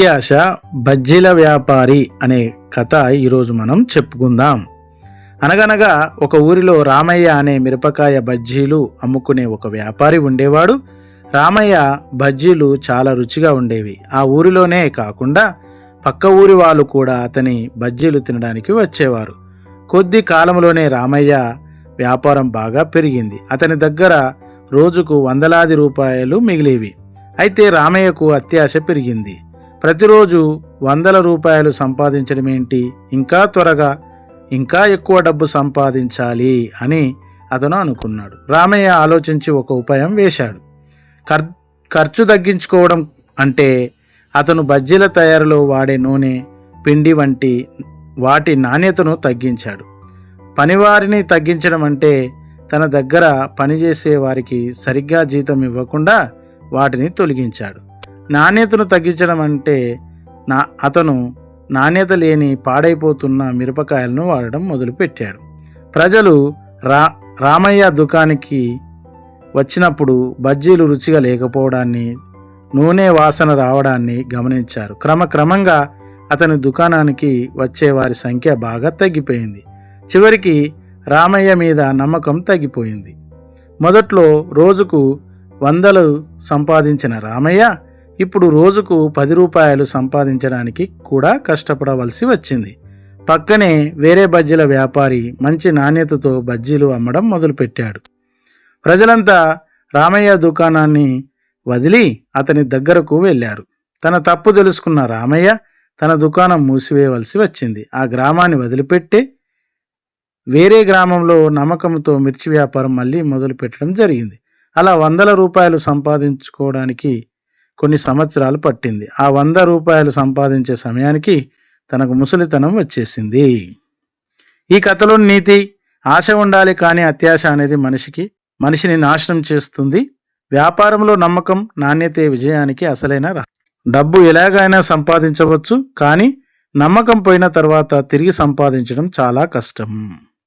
అత్యాశ బజ్జీల వ్యాపారి అనే కథ ఈరోజు మనం చెప్పుకుందాం. అనగనగా ఒక ఊరిలో రామయ్య అనే మిరపకాయ బజ్జీలు అమ్ముకునే ఒక వ్యాపారి ఉండేవాడు. రామయ్య బజ్జీలు చాలా రుచిగా ఉండేవి. ఆ ఊరిలోనే కాకుండా పక్క ఊరి వాళ్ళు కూడా అతని బజ్జీలు తినడానికి వచ్చేవారు. కొద్ది కాలంలోనే రామయ్య వ్యాపారం బాగా పెరిగింది. అతని దగ్గర రోజుకు వందలాది రూపాయలు మిగిలేవి. అయితే రామయ్యకు అత్యాశ పెరిగింది. ప్రతిరోజు వందల రూపాయలు సంపాదించడం ఏంటి? ఇంకా త్వరగా ఇంకా ఎక్కువ డబ్బు సంపాదించాలి అని అతను అనుకున్నాడు. రామయ్య ఆలోచించి ఒక ఉపాయం వేశాడు. ఖర్ ఖర్చు తగ్గించుకోవడం అంటే అతను బజ్జీల తయారీలో వాడే నూనె పిండి వంటి వాటి నాణ్యతను తగ్గించాడు. పనివారిని తగ్గించడం అంటే తన దగ్గర పనిచేసే వారికి సరిగ్గా జీతం ఇవ్వకుండా వాటిని తొలగించాడు. నాణ్యతను తగ్గించడం అంటే నా అతను నాణ్యత లేని పాడైపోతున్న మిరపకాయలను వాడడం మొదలుపెట్టాడు. ప్రజలు రా రామయ్య దుకాణానికి వచ్చినప్పుడు బజ్జీలు రుచిగా లేకపోవడాన్ని నూనె వాసన రావడాన్ని గమనించారు. క్రమక్రమంగా అతని దుకాణానికి వచ్చే వారి సంఖ్య బాగా తగ్గిపోయింది. చివరికి రామయ్య మీద నమ్మకం తగ్గిపోయింది. మొదట్లో రోజుకు వందలు సంపాదించిన రామయ్య ఇప్పుడు రోజుకు పది రూపాయలు సంపాదించడానికి కూడా కష్టపడవలసి వచ్చింది. పక్కనే వేరే బజ్జీల వ్యాపారి మంచి నాణ్యతతో బజ్జీలు అమ్మడం మొదలుపెట్టాడు. ప్రజలంతా రామయ్య దుకాణాన్ని వదిలి అతని దగ్గరకు వెళ్ళారు. తన తప్పు తెలుసుకున్న రామయ్య తన దుకాణం మూసివేయవలసి వచ్చింది. ఆ గ్రామాన్ని వదిలిపెట్టి వేరే గ్రామంలో నమ్మకంతో మిర్చి వ్యాపారం మళ్ళీ మొదలుపెట్టడం జరిగింది. అలా వందల రూపాయలు సంపాదించుకోవడానికి కొన్ని సంవత్సరాలు పట్టింది. ఆ వంద రూపాయలు సంపాదించే సమయానికి తనకు ముసలితనం వచ్చేసింది. ఈ కథలో నీతి ఆశ ఉండాలి కానీ అత్యాశ అనేది మనిషికి మనిషిని నాశనం చేస్తుంది. వ్యాపారంలో నమ్మకం నాణ్యతే విజయానికి అసలైన రా. డబ్బు ఎలాగైనా సంపాదించవచ్చు కానీ నమ్మకం పోయిన తర్వాత తిరిగి సంపాదించడం చాలా కష్టం.